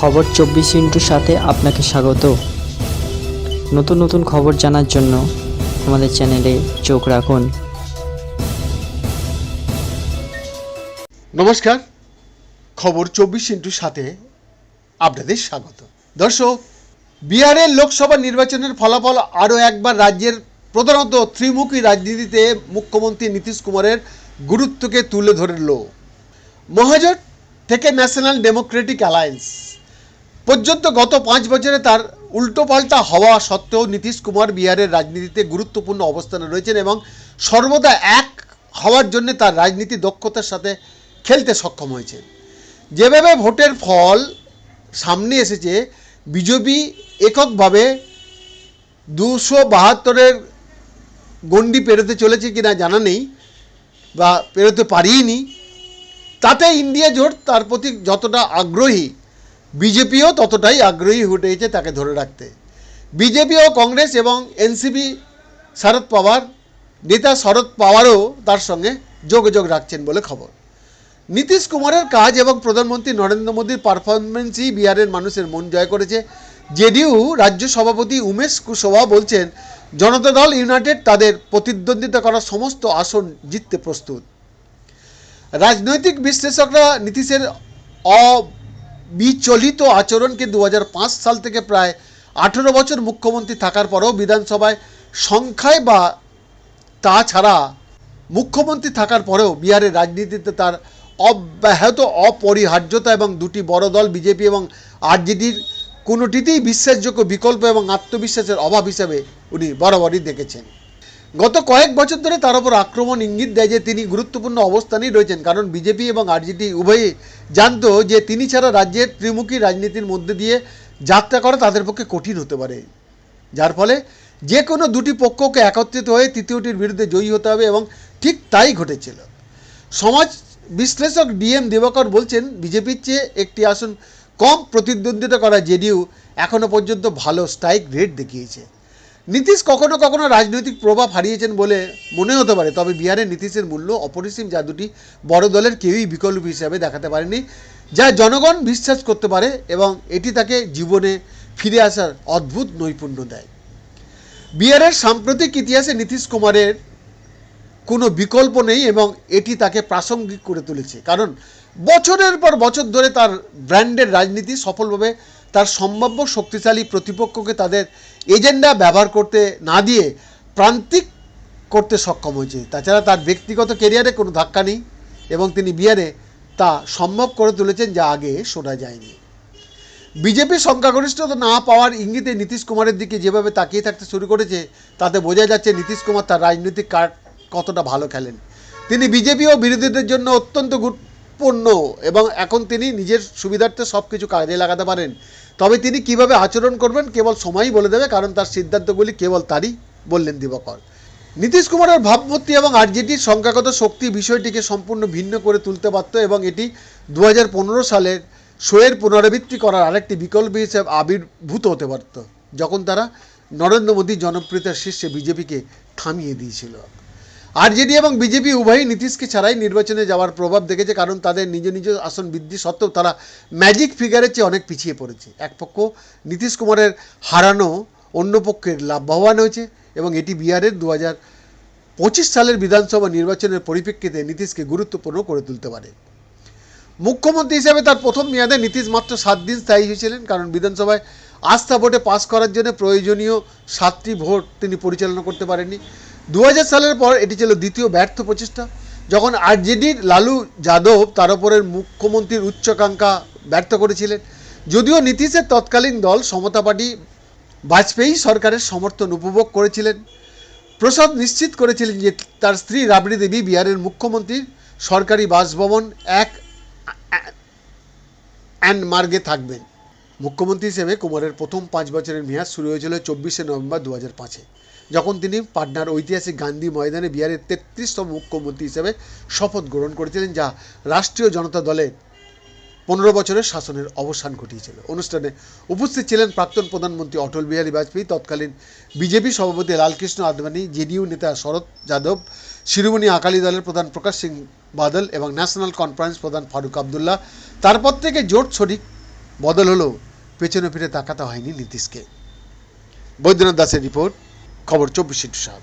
খবর চব্বিশ ইন্টুর সাথে আপনাকে স্বাগত। নতুন নতুন খবর জানার জন্য আমাদের চ্যানেলে চোখ রাখুন। নমস্কার। খবর চব্বিশ ইন্টুর সাথে আপনাদের স্বাগত। দর্শক, বিহারের লোকসভা নির্বাচনের ফলাফল আরও একবার রাজ্যের প্রধানত ত্রিমুখী রাজনীতিতে মুখ্যমন্ত্রী নীতিশ কুমারের গুরুত্বকে তুলে ধরল। মহাজোট থেকে ন্যাশনাল ডেমোক্রেটিক অ্যালায়েন্স। পর্যন্ত গত পাঁচ বছরে তার উল্টোপাল্টা হওয়া সত্ত্বেও নীতিশ কুমার বিহারের রাজনীতিতে গুরুত্বপূর্ণ অবস্থানে রয়েছেন এবং সর্বদা এক হওয়ার জন্য তার রাজনীতি দক্ষতার সাথে খেলতে সক্ষম হয়েছে যেভাবে ভোটের ফল সামনে এসেছে, বিজেপি এককভাবে দুশো বাহাত্তরের গণ্ডি পেরোতে চলেছে কিনা জানা নেই বা পেরোতে পারিনি। তাতে ইন্ডিয়া জোট তার প্রতি যতটা আগ্রহী বিজেপিও ততটাই আগ্রহী উঠেছে তাকে ধরে রাখতে। বিজেপি ও কংগ্রেস এবং এনসিপি শরদ পাওয়ার, নেতা শরদ পাওয়ারও তার সঙ্গে যোগাযোগ রাখছেন বলে খবর। নীতিশ কুমারের কাজ এবং প্রধানমন্ত্রী নরেন্দ্র মোদীর পারফরমেন্সই বিহারের মানুষের মন জয় করেছে। জেডিইউ রাজ্য সভাপতি উমেশ কুশওয়া বলছেন, জনতা দল ইউনাইটেড তাদের প্রতিদ্বন্দ্বিতা করা সমস্ত আসন জিততে প্রস্তুত। রাজনৈতিক বিশ্লেষকরা নীতিশের অবিচলিত আচরণকে দু হাজার পাঁচ সাল থেকে প্রায় আঠেরো বছর মুখ্যমন্ত্রী থাকার পরেও বিধানসভায় সংখ্যায় বা তাছাড়া মুখ্যমন্ত্রী থাকার পরেও বিহারের রাজনীতিতে তার অব্যাহত অপরিহার্যতা এবং দুটি বড় দল, বিজেপি এবং আরজেডির কোনোটিতেই বিশ্বাসযোগ্য বিকল্প এবং আত্মবিশ্বাসের অভাব হিসেবে উনি বরাবরই দেখেছেন। গত কয়েক বছর ধরে তার উপর আক্রমণ ইঙ্গিত দেয় যে তিনি গুরুত্বপূর্ণ অবস্থানেই রয়েছেন, কারণ বিজেপি এবং আরজেডি উভয়ই জানতো যে তিনি ছাড়া রাজ্যের ত্রিমুখী রাজনীতির মধ্যে দিয়ে যাত্রা করা তাদের পক্ষে কঠিন হতে পারে। যার ফলে যে কোনো দুটি পক্ষকে একত্রিত হয়ে তৃতীয়টির বিরুদ্ধে জয়ী হতে হবে এবং ঠিক তাই ঘটেছিল। সমাজ বিশ্লেষক ডিএম দিবাকর বলছেন, বিজেপির চেয়ে একটি আসন কম প্রতিদ্বন্দ্বিতা করা জেডিইউ এখনও পর্যন্ত ভালো স্ট্রাইক রেট দেখিয়েছে। নীতিশ কখনো কখনো রাজনৈতিক প্রভাব হারিয়েছেন বলে মনে হতে পারে, তবে বিহারে নীতিশের মূল্য অপরিসীম যা দুটি বড় দলের কেউই বিকল্প হিসাবে দেখাতে পারেনি, যা জনগণ বিশ্বাস করতে পারে এবং এটি তাকে জীবনে ফিরে আসার অদ্ভুত নৈপুণ্য দেয়। বিহারের সাম্প্রতিক ইতিহাসে নীতিশ কুমারের কোনো বিকল্প নেই এবং এটি তাকে প্রাসঙ্গিক করে তুলেছে। কারণ বছরের পর বছর ধরে তার ব্র্যান্ডের রাজনীতি সফলভাবে তার সম্ভাব্য শক্তিশালী প্রতিপক্ষকে তাদের এজেন্ডা ব্যবহার করতে না দিয়ে প্রান্তিক করতে সক্ষম হয়েছে। তাছাড়া তার ব্যক্তিগত কেরিয়ারে কোনো ধাক্কা নেই এবং তিনি বিয়ারে তা সম্ভব করে তুলেছেন যা আগে শোনা যায়নি। বিজেপি সংখ্যাগরিষ্ঠতা না পাওয়ার ইঙ্গিতে নীতিশ কুমারের দিকে যেভাবে তাকিয়ে থাকতে শুরু করেছে, তাতে বোঝা যাচ্ছে নীতিশ কুমার তার রাজনৈতিক কার্ড কতটা ভালো খেলেন। তিনি বিজেপি ও বিরোধীদের জন্য অত্যন্ত গুরুত্বপূর্ণ এবং এখন তিনি নিজের সুবিধার্থে সব কিছু কাজে লাগাতে পারেন। তবে তিনি কীভাবে আচরণ করবেন কেবল সময়ই বলে দেবে, কারণ তার সিদ্ধান্তগুলি কেবল তারই বললেন দিবাকর। নীতিশ কুমারের ভাবমূর্তি এবং আরজেডির সংখ্যাগত শক্তি বিষয়টিকে সম্পূর্ণ ভিন্ন করে তুলতে পারত এবং এটি দু হাজার পনেরো সালের শোয়ের পুনরাবৃত্তি করার আরেকটি বিকল্প হিসেবে আবির্ভূত হতে পারত, যখন তারা নরেন্দ্র মোদীর জনপ্রিয়তার শীর্ষে বিজেপিকে থামিয়ে দিয়েছিল। আরজেডি এবং বিজেপি উভয়ই নীতিশকে ছাড়াই নির্বাচনে যাওয়ার প্রভাব দেখেছে, কারণ তাদের নিজ নিজ আসন বৃদ্ধি সত্ত্বেও তারা ম্যাজিক ফিগারের চেয়ে অনেক পিছিয়ে পড়েছে। এক পক্ষ নীতিশ কুমারের হারানো, অন্য পক্ষের লাভবান হয়েছে এবং এটি বিহারের দু হাজার পঁচিশ সালের বিধানসভা নির্বাচনের পরিপ্রেক্ষিতে নীতিশকে গুরুত্বপূর্ণ করে তুলতে পারে। মুখ্যমন্ত্রী হিসেবে তার প্রথম মেয়াদে নীতিশ মাত্র সাত দিন স্থায়ী হয়েছিলেন, কারণ বিধানসভায় আস্থা ভোটে পাস করার জন্য প্রয়োজনীয় সাতটি ভোট তিনি পরিচালনা করতে পারেননি। দু হাজার সালের পর এটি ছিল দ্বিতীয় ব্যর্থ প্রচেষ্টা। যখন আরজেডির লালু যাদব তার ওপরের মুখ্যমন্ত্রীর উচ্চাকাঙ্ক্ষা ব্যর্থ করেছিলেন। যদিও নীতিশের তৎকালীন দল সমতা পার্টি বাজপেয়ী সরকারের সমর্থন উপভোগ করেছিলেন। প্রসাদ নিশ্চিত করেছিলেন যে তার স্ত্রী রাবড়ি দেবী বিহারের মুখ্যমন্ত্রীর সরকারি বাসভবন এক অ্যান্ড মার্গে থাকবেন। মুখ্যমন্ত্রী হিসেবে কুমারের প্রথম পাঁচ বছরের মেয়াদ শুরু হয়েছিল চব্বিশে নভেম্বর দু হাজার পাঁচে। যখন তিনি পাটনার ঐতিহাসিক গান্ধী ময়দানে বিহারের তেত্রিশতম মুখ্যমন্ত্রী হিসেবে শপথ গ্রহণ করেছিলেন, যা রাষ্ট্রীয় জনতা দলের পনেরো বছরের শাসনের অবসান ঘটিয়েছিল। অনুষ্ঠানে উপস্থিত ছিলেন প্রাক্তন প্রধানমন্ত্রী অটল বিহারী বাজপেয়ী, তৎকালীন বিজেপি সভাপতি লালকৃষ্ণ আদবানি জেডিইউ নেতা শরৎ যাদব, শিরোমণি আকালি দলের প্রধান প্রকাশ সিং বাদল এবং ন্যাশনাল কনফারেন্স প্রধান ফারুক আবদুল্লাহ। তারপর থেকে জোট শরিক বদল হলো। পেছনে ফিরে তাকাতে হয়নি নীতিশকে। বৈদ্যনাথ দাসের রিপোর্ট খবর চব্বিশ সাত।